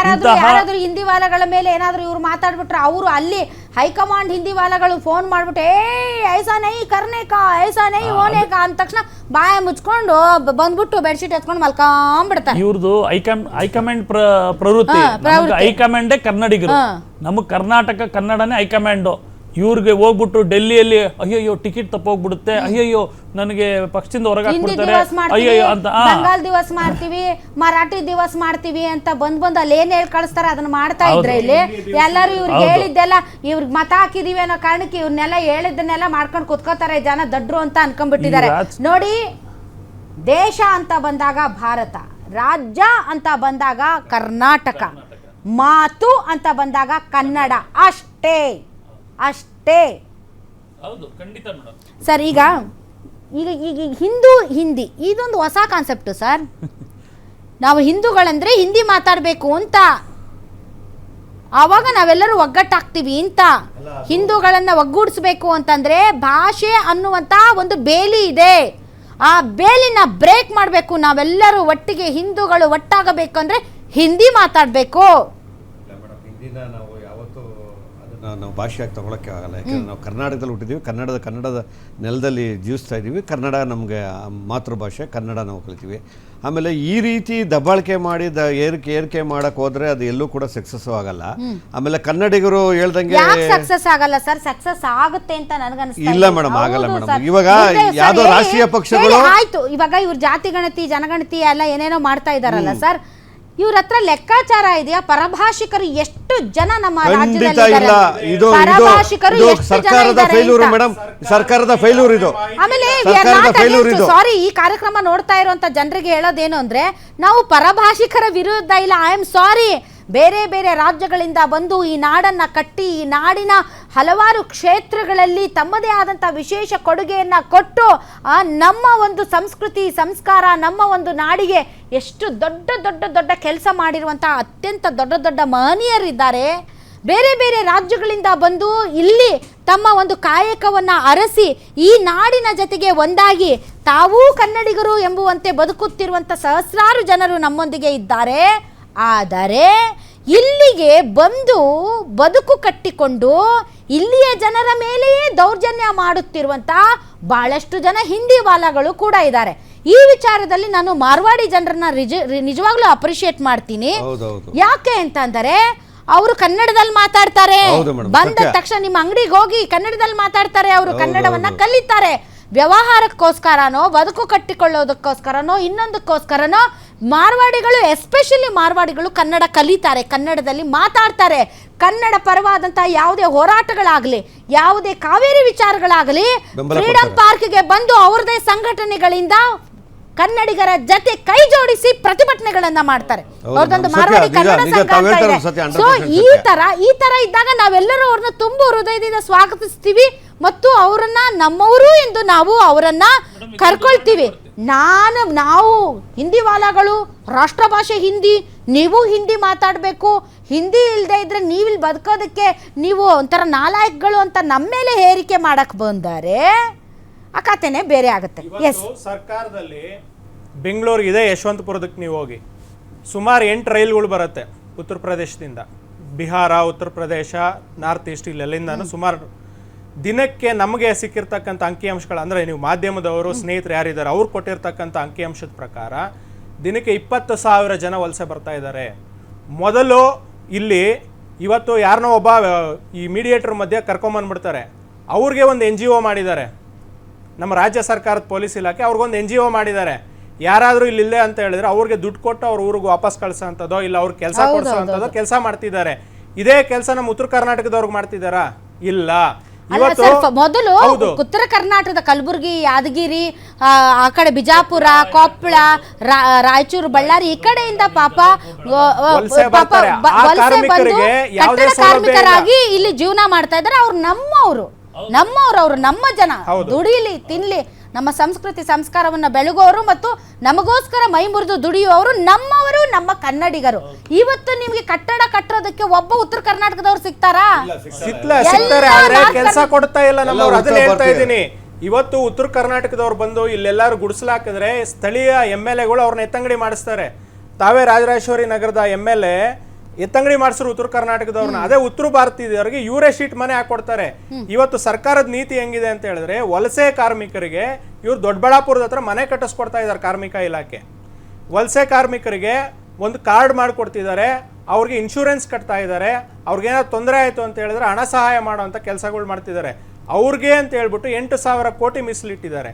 ಯಾರಾದ್ರೂ ಯಾರಾದ್ರೂ ಹಿಂದಿ ವಾಲಗಳ ಮೇಲೆ ಏನಾದ್ರೂ ಇವ್ರು ಮಾತಾಡ್ಬಿಟ್ರೆ ಅವರು ಅಲ್ಲಿ ಹೈಕಮಾಂಡ್ ಹಿಂದಿ ವಾಲಗಳು ಫೋನ್ ಮಾಡ್ಬಿಟ್ಟು ಏಯ್ ಐಸಾ ನೈ ಕರ್ನೆ ಕಾ ಐಸಾ ನೈ ಓನೆ ಕಾ ಅಂದ ತಕ್ಷಣ ಬಾಯ ಮುಚ್ಕೊಂಡು ಬಂದ್ಬಿಟ್ಟು ಬೆಡ್ಶೀಟ್ ಎತ್ಕೊಂಡು ಮಲ್ಕೊಂಡ್ಬಿಡ್ತಾರೆ ಇವ್ರದು ಹೈಕಮ್ ಹೈಕಮಾಂಡ್ ಪ್ರ ಪ್ರವೃತ್ತಿ. ಹೈಕಮಾಂಡ್ ಕನ್ನಡಿಗರು. ನಮಗೆ ಕರ್ನಾಟಕ ಕನ್ನಡನೇ ಹೈಕಮಾಂಡು. ಇವ್ರಿಗೆ ಹೋಗ್ಬಿಟ್ಟು ಡೆಲ್ಲಿಯಲ್ಲಿ ಅಯ್ಯಯ್ಯೋ ಟಿಕೆಟ್ ತಪ್ಪೋಗ್ಬಿಡುತ್ತೆ. ಅಯ್ಯಯ್ಯೋ ನನಗೆ ಪಕ್ಷದಿಂದ ಹೊರಗಾಕ್ಬಿಡ್ತಾರೆ. ಹಿಂದಿ ದಿವಸ್ ಮಾಡ್ತೀವಿ ಅಯ್ಯಯ್ಯೋ ಅಂತ ಆ, ಬಂಗಾಲ್ ದಿವಸ ಮಾಡ್ತೀವಿ ಮರಾಠಿ ದಿವಸ ಮಾಡ್ತೀವಿ ಅಂತ ಬಂದ್ ಬಂದ್ ಅಲ್ಲಿ ಏನ್ ಹೇಳಿ ಕಳಿಸ್ತಾರ ಅದನ್ನ ಮಾಡ್ತಾ ಇದ್ರೆ ಇಲ್ಲಿ. ಎಲ್ಲರೂ ಇವ್ರಿಗೆ ಹೇಳಿದ್ದೆಲ್ಲ ಇವ್ರಿಗೆ ಮತ ಹಾಕಿದೀವಿ ಅನ್ನೋ ಕಾರಣಕ್ಕೆ ಇವ್ರನ್ನೆಲ್ಲ ಹೇಳಿದ್ದನ್ನೆಲ್ಲ ಮಾಡ್ಕೊಂಡು ಕುತ್ಕೋತಾರೆ ಜನ ದಡ್ರು ಅಂತ ಅನ್ಕೊಂಡ್ಬಿಟ್ಟಿದ್ದಾರೆ. ಈ ರಾಜ್- ನೋಡಿ ದೇಶ ಅಂತ ಬಂದಾಗ ಭಾರತ ರಾಜ್ಯ ಅಂತ ಬಂದಾಗ ಕರ್ನಾಟಕ. ಮಾತು ಅಂತ ಬಂದಾಗ ಕನ್ನಡ ಅಷ್ಟೇ. ಅಷ್ಟೇ. ಹೌದು ಖಂಡಿತ ಮೇಡಮ್ ಸರ್ ಈಗ ಈಗ ಈಗ ಈಗ ಹಿಂದೂ ಹಿಂದಿ ಇದೊಂದು ಹೊಸ ಕಾನ್ಸೆಪ್ಟು ಸರ್. ನಾವು ಹಿಂದೂಗಳಂದ್ರೆ ಹಿಂದಿ ಮಾತಾಡಬೇಕು ಅಂತ. ಆವಾಗ ನಾವೆಲ್ಲರೂ ಒಗ್ಗಟ್ಟಾಗ್ತೀವಿ ಅಂತ. ಹಿಂದೂಗಳನ್ನ ಒಗ್ಗೂಡಿಸ್ಬೇಕು ಅಂತಂದ್ರೆ ಭಾಷೆ ಅನ್ನುವಂಥ ಒಂದು ಬೇಲಿ ಇದೆ. ಆ ಬೇಲಿನ ಬ್ರೇಕ್ ಮಾಡಬೇಕು ನಾವೆಲ್ಲರೂ ಒಟ್ಟಿಗೆ ಹಿಂದೂಗಳು ಒಟ್ಟಾಗಬೇಕು ಅಂದ್ರೆ ಹಿಂದಿ ಮಾತಾಡಬೇಕು ಇಲ್ಲ ಮೇಡಮ್ ಹಿಂದಿನ ನಾವು ಯಾವತ್ತೂ ಅದನ್ನು ನಾವು ಭಾಷೆಯಾಗಿ ತಗೊಳಕ್ಕೆ ಆಗಲ್ಲ. ಯಾಕಂದ್ರೆ ನಾವು ಕರ್ನಾಟಕದಲ್ಲಿ ಹುಟ್ಟಿದ್ದೀವಿ ಕನ್ನಡದ ಕನ್ನಡದ ನೆಲದಲ್ಲಿ ಜೀವಿಸ್ತಾ ಇದ್ದೀವಿ. ಕನ್ನಡ ನಮಗೆ ಮಾತೃಭಾಷೆ. ಕನ್ನಡ ನಾವು ಕಲಿತೀವಿ. ಆಮೇಲೆ ಈ ರೀತಿ ದಬ್ಬಾಳಿಕೆ ಮಾಡಿ ದ ಏರಿಕೆ ಏರಿಕೆ ಮಾಡಕ್ ಹೋದ್ರೆ ಅದು ಎಲ್ಲೂ ಕೂಡ ಸಕ್ಸಸ್ ಆಗಲ್ಲ. ಆಮೇಲೆ ಕನ್ನಡಿಗರು ಹೇಳ್ದಂಗೆ ಸಕ್ಸಸ್ ಆಗಲ್ಲ ಸರ್? ಸಕ್ಸಸ್ ಆಗುತ್ತೆ ಅಂತ ನನಗನ್ಸ್ತಾ ಇಲ್ಲ ಮೇಡಮ್ ಆಗಲ್ಲ ಮೇಡಮ್ ಇವಾಗ ಯಾವ್ದೋ ರಾಷ್ಟ್ರೀಯ ಪಕ್ಷಗಳು- ಆಯ್ತು. ಇವಾಗ ಇವ್ರ ಜಾತಿ ಗಣತಿ ಜನಗಣತಿ ಎಲ್ಲ ಏನೇನೋ ಮಾಡ್ತಾ ಇದಾರಲ್ಲ ಸರ್. ಇವ್ರ ಹತ್ರ ಲೆಕ್ಕಾಚಾರ ಇದೆಯಾ ಪರಭಾಷಿಕರು ಎಷ್ಟು ಜನ ನಮ್ಮ ಖಂಡಿತ ರಾಜ್ಯದಲ್ಲಿ ಇಲ್ಲ ಇದ್ದಾರೆ? ಇದು ಇದು ಪರಭಾಷಿಕರು ಇದು ಎಷ್ಟು ಜನ ಸರ್ಕಾರದ ಇದ್ದಾರೆ ಫೇಲ್ಯೂರ್ ಅಂತ. ಮೇಡಮ್ ಸರ್ಕಾರದ ಫೇಲ್ಯೂರ್ ಇದು ಆಮೇಲೆ ಸರ್ಕಾರದ failure ಇದು. ಸಾರಿ ಈ ಕಾರ್ಯಕ್ರಮ ನೋಡ್ತಾ ಇರುವಂತ ಜನರಿಗೆ ಹೇಳೋದೇನು ಅಂದ್ರೆ ನಾವು ಪರಭಾಷಿಕರ ವಿರುದ್ಧ ಇಲ್ಲ ಐ ಆಮ್ ಸಾರಿ ಬೇರೆ ಬೇರೆ ರಾಜ್ಯಗಳಿಂದ ಬಂದು ಈ ನಾಡನ್ನ ಕಟ್ಟಿ ಈ ನಾಡಿನ ಹಲವಾರು ಕ್ಷೇತ್ರಗಳಲ್ಲಿ ತಮ್ಮದೇ ಆದಂತ ವಿಶೇಷ ಕೊಡುಗೆಯನ್ನ ಕೊಟ್ಟು ಆ ನಮ್ಮ ಒಂದು ಸಂಸ್ಕೃತಿ ಸಂಸ್ಕಾರ ನಮ್ಮ ಒಂದು ನಾಡಿಗೆ ಎಷ್ಟು ದೊಡ್ಡ ದೊಡ್ಡ ದೊಡ್ಡ ಕೆಲಸ ಮಾಡಿರುವಂಥ ಅತ್ಯಂತ ದೊಡ್ಡ ದೊಡ್ಡ ಮಹನೀಯರಿದ್ದಾರೆ. ಬೇರೆ ಬೇರೆ ರಾಜ್ಯಗಳಿಂದ ಬಂದು ಇಲ್ಲಿ ತಮ್ಮ ಒಂದು ಕಾಯಕವನ್ನು ಅರಸಿ ಈ ನಾಡಿನ ಜೊತೆಗೆ ಒಂದಾಗಿ ತಾವೂ ಕನ್ನಡಿಗರು ಎಂಬುವಂತೆ ಬದುಕುತ್ತಿರುವಂಥ ಸಹಸ್ರಾರು ಜನರು ನಮ್ಮೊಂದಿಗೆ ಇದ್ದಾರೆ. ಆದರೆ ಇಲ್ಲಿಗೆ ಬಂದು ಬದುಕು ಕಟ್ಟಿಕೊಂಡು ಇಲ್ಲಿಯ ಜನರ ಮೇಲೆಯೇ ದೌರ್ಜನ್ಯ ಮಾಡುತ್ತಿರುವಂಥ ಬಹಳಷ್ಟು ಜನ ಹಿಂದಿ ವಾಲಗಳು ಕೂಡ ಇದ್ದಾರೆ. ಈ ವಿಚಾರದಲ್ಲಿ ನಾನು ಮಾರ್ವಾಡಿ ಜನರನ್ನ ನಿಜ ನಿಜವಾಗ್ಲೂ ಅಪ್ರಿಷಿಯೇಟ್ ಮಾಡ್ತೀನಿ. ಯಾಕೆ ಅಂತಂದರೆ ಅವರು ಕನ್ನಡದಲ್ಲಿ ಮಾತಾಡ್ತಾರೆ. ಬಂದ ತಕ್ಷಣ ನಿಮ್ಮ ಅಂಗಡಿಗೆ ಹೋಗಿ ಕನ್ನಡದಲ್ಲಿ ಮಾತಾಡ್ತಾರೆ ಅವರು ಕನ್ನಡವನ್ನ. ಕಲಿತಾರೆ. ವ್ಯವಹಾರಕ್ಕೋಸ್ಕರನೋ ಬದುಕು ಕಟ್ಟಿಕೊಳ್ಳೋದಕ್ಕೋಸ್ಕರನೋ ಇನ್ನೊಂದಕ್ಕೋಸ್ಕರನೋ ಮಾರ್ವಾಡಿಗಳು ಎಸ್ಪೆಷಲಿ ಮಾರ್ವಾಡಿಗಳು ಕನ್ನಡ ಕಲಿತಾರೆ ಕನ್ನಡದಲ್ಲಿ ಮಾತಾಡ್ತಾರೆ. ಕನ್ನಡ ಪರವಾದಂತಹ ಯಾವುದೇ ಹೋರಾಟಗಳಾಗಲಿ ಯಾವುದೇ ಕಾವೇರಿ ವಿಚಾರಗಳಾಗಲಿ ಫ್ರೀಡಂ. ಪಾರ್ಕ್ಗೆ ಬಂದು ಅವ್ರದೇ ಸಂಘಟನೆಗಳಿಂದ ಕನ್ನಡಿಗರ ಜೊತೆ ಕೈ ಜೋಡಿಸಿ ಪ್ರತಿಭಟನೆಗಳನ್ನ ಮಾಡ್ತಾರೆ. ಅವ್ರದೊಂದು. ಮಾರ್ವಾಡಿ ಕನ್ನಡ ಸಂಘ ಅಂತ ಇದೆ. ಇರೋದು ಸತ್ಯ, 100% ಸೊ ಈ ತರ ಈ ತರ ಇದ್ದಾಗ ನಾವೆಲ್ಲರೂ ಅವ್ರನ್ನ ತುಂಬ ಹೃದಯದಿಂದ ಸ್ವಾಗತಿಸ್ತೀವಿ ಮತ್ತು ಅವರನ್ನ ನಮ್ಮವರು ಎಂದು ನಾವು ಅವರನ್ನ ಕರ್ಕೊಳ್ತೀವಿ. ನಾನು ನಾವು ಹಿಂದಿ ವಾಲಾಗಳು ರಾಷ್ಟ್ರ ಭಾಷೆ ಹಿಂದಿ ನೀವು ಹಿಂದಿ ಮಾತಾಡಬೇಕು. ಹಿಂದಿ ಇಲ್ಲದೆ ಇದ್ರೆ ನೀವಿಲ್ಲಿ ಬದುಕೋದಕ್ಕೆ ನೀವು ಒಂಥರ ನಾಲಾಯಕ್ಗಳು ಅಂತ ನಮ್ಮ ಮೇಲೆ ಹೇರಿಕೆ ಮಾಡಕ್ ಬಂದರೆ ಆ ಕಥೆನೇ ಬೇರೆ ಆಗುತ್ತೆ. ಎಸ್ ಸರ್ಕಾರದಲ್ಲಿ ಬೆಂಗಳೂರಿಗೆ ಇದೆ ಯಶವಂತಪುರದಕ್ಕೆ ನೀವು ಹೋಗಿ. ಸುಮಾರು ಎಂಟು ರೈಲುಗಳು ಬರುತ್ತೆ ಉತ್ತರ ಪ್ರದೇಶದಿಂದ. ಬಿಹಾರ ಉತ್ತರ ಪ್ರದೇಶ ನಾರ್ತ್ ಈಸ್ಟ್ ಇಲ್ಲೆಲ್ಲಿಂದನೂ ಸುಮಾರು ದಿನಕ್ಕೆ ನಮಗೆ ಸಿಕ್ಕಿರ್ತಕ್ಕಂಥ ಅಂಕಿಅಂಶಗಳು ಅಂದರೆ ನೀವು ಮಾಧ್ಯಮದವರು ಸ್ನೇಹಿತರು ಯಾರಿದ್ದಾರೆ ಅವ್ರು ಕೊಟ್ಟಿರ್ತಕ್ಕಂಥ ಅಂಕಿಅಂಶದ ಪ್ರಕಾರ ದಿನಕ್ಕೆ ಇಪ್ಪತ್ತು ಸಾವಿರ ಜನ ವಲಸೆ ಬರ್ತಾ ಇದ್ದಾರೆ. ಮೊದಲು ಇಲ್ಲಿ ಇವತ್ತು ಯಾರನ್ನೋ ಒಬ್ಬ ಈ ಮೀಡಿಯೇಟರ್ ಮಧ್ಯೆ ಕರ್ಕೊಂಬಂದ್ಬಿಡ್ತಾರೆ ಅವ್ರಿಗೆ ಒಂದು ಎನ್ ಜಿ ಒ ಮಾಡಿದ್ದಾರೆ. ನಮ್ಮ ರಾಜ್ಯ ಸರ್ಕಾರದ ಪೊಲೀಸ್ ಇಲಾಖೆ ಅವ್ರಿಗೊಂದು ಎನ್ ಜಿ ಒ ಮಾಡಿದ್ದಾರೆ. ಯಾರಾದರೂ ಇಲ್ಲಿಲ್ಲೇ ಅಂತ ಹೇಳಿದ್ರೆ ಅವ್ರಿಗೆ ದುಡ್ಡು ಕೊಟ್ಟು ಅವ್ರ ಊರಿಗೆ ವಾಪಸ್ ಕಳ್ಸೋಂಥದ್ದೋ ಇಲ್ಲ ಅವ್ರ ಕೆಲಸ ಕೊಡ್ಸೋಂಥದ್ದೋ ಕೆಲಸ ಮಾಡ್ತಿದ್ದಾರೆ. ಇದೇ ಕೆಲಸ ನಮ್ಮ ಉತ್ತರ ಕರ್ನಾಟಕದವ್ರಿಗೆ ಮಾಡ್ತಿದ್ದಾರಾ? ಇಲ್ಲ. ಇವತ್ತು ಮೊದಲು ಉತ್ತರ ಕರ್ನಾಟಕದ ಕಲಬುರಗಿ ಯಾದಗಿರಿ ಆ, ಕಡೆ ಬಿಜಾಪುರ ಕೊಪ್ಪಳ ರಾಯಚೂರು ಬಳ್ಳಾರಿ ಈ ಕಡೆಯಿಂದ ಪಾಪ ಕಾರ್ಮಿಕರಿಗೆ ಇಲ್ಲ. ಕಾರ್ಮಿಕರಾಗಿ ಇಲ್ಲಿ ಜೀವನ ಮಾಡ್ತಾ ಇದ್ದಾರೆ. ಅವ್ರು ನಮ್ಮವರು. ನಮ್ಮವ್ರು ಅವ್ರು ನಮ್ಮ ಜನ. ದುಡಿಲಿ ತಿನ್ಲಿ ನಮ್ಮ ಸಂಸ್ಕೃತಿ ಸಂಸ್ಕಾರವನ್ನ ಬೆಳಗುವವರು ಮತ್ತು ನಮಗೋಸ್ಕರ ಮೈ ಮುರಿದು ದುಡಿಯುವವರು ನಮ್ಮವರು ನಮ್ಮ ಕನ್ನಡಿಗರು. ಇವತ್ತು ನಿಮಗೆ ಕಟ್ಟಡ ಕಟ್ಟೋದಕ್ಕೆ ಒಬ್ಬ ಉತ್ತರ ಕರ್ನಾಟಕದವ್ರು ಸಿಗ್ತಾರಾ? ಕೆಲಸ ಕಡೆ- ಕೊಡ್ತಾ ಇಲ್ಲ ನಮ್ಮವ್ರು ಅದನ್ನ ಹೇಳ್ತಾ. ಇದ್ದೀನಿ. ಇವತ್ತು ಉತ್ತರ ಕರ್ನಾಟಕದವ್ರು ಬಂದು ಇಲ್ಲೆಲ್ಲಾರು ಗುಡಿಸ್ಲಾಕಿದ್ರೆ ಸ್ಥಳೀಯ ಎಂ ಎಲ್ ಎಗಳು ಅವ್ರನ್ನ ಎತ್ತಂಗಡಿ ಮಾಡಿಸ್ತಾರೆ. ತಾವೇ ರಾಜರಾಜೇಶ್ವರಿ ನಗರದ ಎಂ ಎಲ್ ಎ ಎತ್ತಂಗಡಿ ಮಾಡಿಸ್ರು ಉತ್ತರ ಕರ್ನಾಟಕದವ್ರನ್ನ. ಅದೇ ಉತ್ತರ ಭಾರತೀಯದವರಿಗೆ ಇವರೇ ಶೀಟ್ ಮನೆ ಹಾಕೊಡ್ತಾರೆ ಇವತ್ತು ಸರ್ಕಾರದ ನೀತಿ ಹೆಂಗಿದೆ ಅಂತ ಹೇಳಿದ್ರೆ ವಲಸೆ ಕಾರ್ಮಿಕರಿಗೆ ಇವ್ರು ದೊಡ್ಡಬಳ್ಳಾಪುರದ ಹತ್ರ ಮನೆ ಕಟ್ಟಿಸ್ಕೊಡ್ತಾ ಇದ್ದಾರೆ ಕಾರ್ಮಿಕ ಇಲಾಖೆ. ವಲಸೆ ಕಾರ್ಮಿಕರಿಗೆ ಒಂದು ಕಾರ್ಡ್ ಮಾಡಿಕೊಡ್ತಿದ್ದಾರೆ. ಅವ್ರಿಗೆ ಇನ್ಶೂರೆನ್ಸ್ ಕಟ್ತಾ ಇದ್ದಾರೆ. ಅವ್ರಿಗೇನಾದ್ರು ತೊಂದರೆ ಆಯಿತು ಅಂತ ಹೇಳಿದ್ರೆ ಹಣ ಸಹಾಯ ಮಾಡುವಂಥ ಕೆಲಸಗಳು ಮಾಡ್ತಿದ್ದಾರೆ. ಅವ್ರಿಗೆ ಅಂತ ಹೇಳ್ಬಿಟ್ಟು ಎಂಟು ಸಾವಿರ ಕೋಟಿ ಮೀಸಲಿಟ್ಟಿದ್ದಾರೆ.